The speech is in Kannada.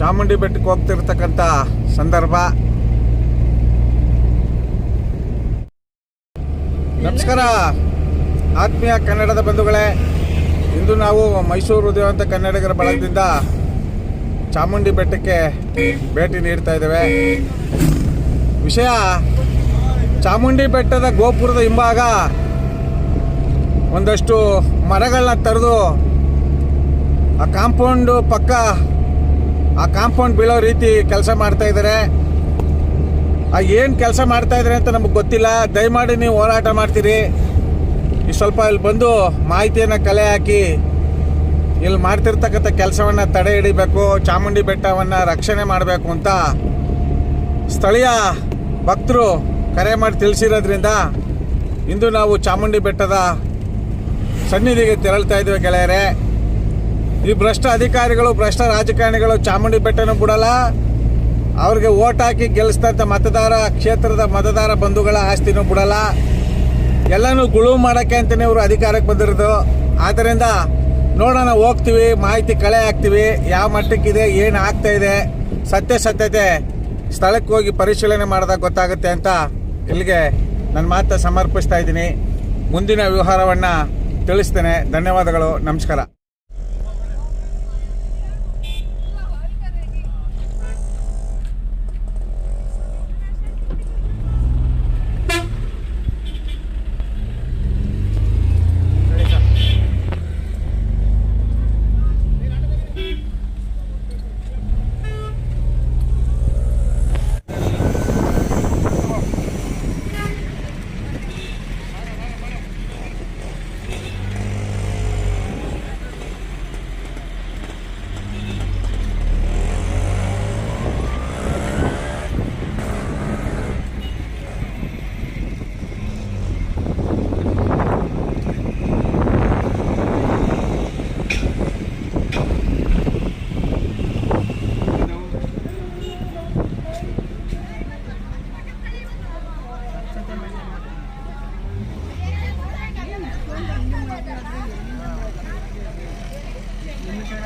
ಚಾಮುಂಡಿ ಬೆಟ್ಟಕ್ಕೆ ಹೋಗ್ತಿರ್ತಕ್ಕಂಥ ಸಂದರ್ಭ. ನಮಸ್ಕಾರ, ಆತ್ಮೀಯ ಕನ್ನಡದ ಬಂಧುಗಳೇ. ಇಂದು ನಾವು ಮೈಸೂರು ಉದಯವಂತ ಕನ್ನಡಿಗರ ಬಳಗದಿಂದ ಚಾಮುಂಡಿ ಬೆಟ್ಟಕ್ಕೆ ಭೇಟಿ ನೀಡ್ತಾ ಇದ್ದೇವೆ. ವಿಷಯ, ಚಾಮುಂಡಿ ಬೆಟ್ಟದ ಗೋಪುರದ ಹಿಂಭಾಗ ಒಂದಷ್ಟು ಮರಗಳನ್ನ ತರೆದು ಆ ಕಾಂಪೌಂಡು ಪಕ್ಕ ಆ ಕಾಂಪೌಂಡ್ ಬೀಳೋ ರೀತಿ ಕೆಲಸ ಮಾಡ್ತಾ ಇದ್ದಾರೆ ಆ ಏನು ಕೆಲಸ ಮಾಡ್ತಾ ಇದ್ದಾರೆ ಅಂತ ನಮಗೆ ಗೊತ್ತಿಲ್ಲ. ದಯಮಾಡಿ ನೀವು ಹೋರಾಟ ಮಾಡ್ತೀರಿ. ಈ ಸ್ವಲ್ಪ ಇಲ್ಲಿ ಬಂದು ಮಾಹಿತಿಯನ್ನು ಕಲೆ ಹಾಕಿ ಇಲ್ಲಿ ಮಾಡ್ತಿರ್ತಕ್ಕಂಥ ಕೆಲಸವನ್ನು ತಡೆ ಹಿಡಿಬೇಕು, ಚಾಮುಂಡಿ ಬೆಟ್ಟವನ್ನು ರಕ್ಷಣೆ ಮಾಡಬೇಕು ಅಂತ ಸ್ಥಳೀಯ ಭಕ್ತರು ಕರೆ ಮಾಡಿ ತಿಳಿಸಿರೋದ್ರಿಂದ ಇಂದು ನಾವು ಚಾಮುಂಡಿ ಬೆಟ್ಟದ ಸನ್ನಿಧಿಗೆ ತೆರಳ್ತಾ ಇದ್ದೇವೆ ಗೆಳೆಯರೆ. ಈ ಭ್ರಷ್ಟ ಅಧಿಕಾರಿಗಳು, ಭ್ರಷ್ಟ ರಾಜಕಾರಣಿಗಳು ಚಾಮುಂಡಿ ಬೆಟ್ಟನೂ ಬಿಡಲ್ಲ. ಅವ್ರಿಗೆ ಓಟ್ ಹಾಕಿ ಗೆಲ್ಲಿಸಿದಂಥ ಮತದಾರ, ಕ್ಷೇತ್ರದ ಮತದಾರ ಬಂಧುಗಳ ಆಸ್ತಿನೂ ಬಿಡಲ್ಲ. ಎಲ್ಲನೂ ಗುಳು ಮಾಡೋಕ್ಕೆ ಅಂತಲೇ ಇವರು ಅಧಿಕಾರಕ್ಕೆ ಬಂದಿರೋದು. ಆದ್ದರಿಂದ ನೋಡೋಣ, ಹೋಗ್ತೀವಿ, ಮಾಹಿತಿ ಕಳೆ ಹಾಕ್ತೀವಿ, ಯಾವ ಮಟ್ಟಕ್ಕಿದೆ, ಏನು ಆಗ್ತಾ ಇದೆ, ಸತ್ಯಾಸತ್ಯತೆ ಸ್ಥಳಕ್ಕೆ ಹೋಗಿ ಪರಿಶೀಲನೆ ಮಾಡಿದಾಗ ಗೊತ್ತಾಗುತ್ತೆ ಅಂತ ಇಲ್ಲಿಗೆ ನನ್ನ ಮಾತು ಸಮರ್ಪಿಸ್ತಾ ಇದ್ದೀನಿ. ಮುಂದಿನ ವ್ಯವಹಾರವನ್ನು ತಿಳಿಸ್ತೇನೆ. ಧನ್ಯವಾದಗಳು. ನಮಸ್ಕಾರ.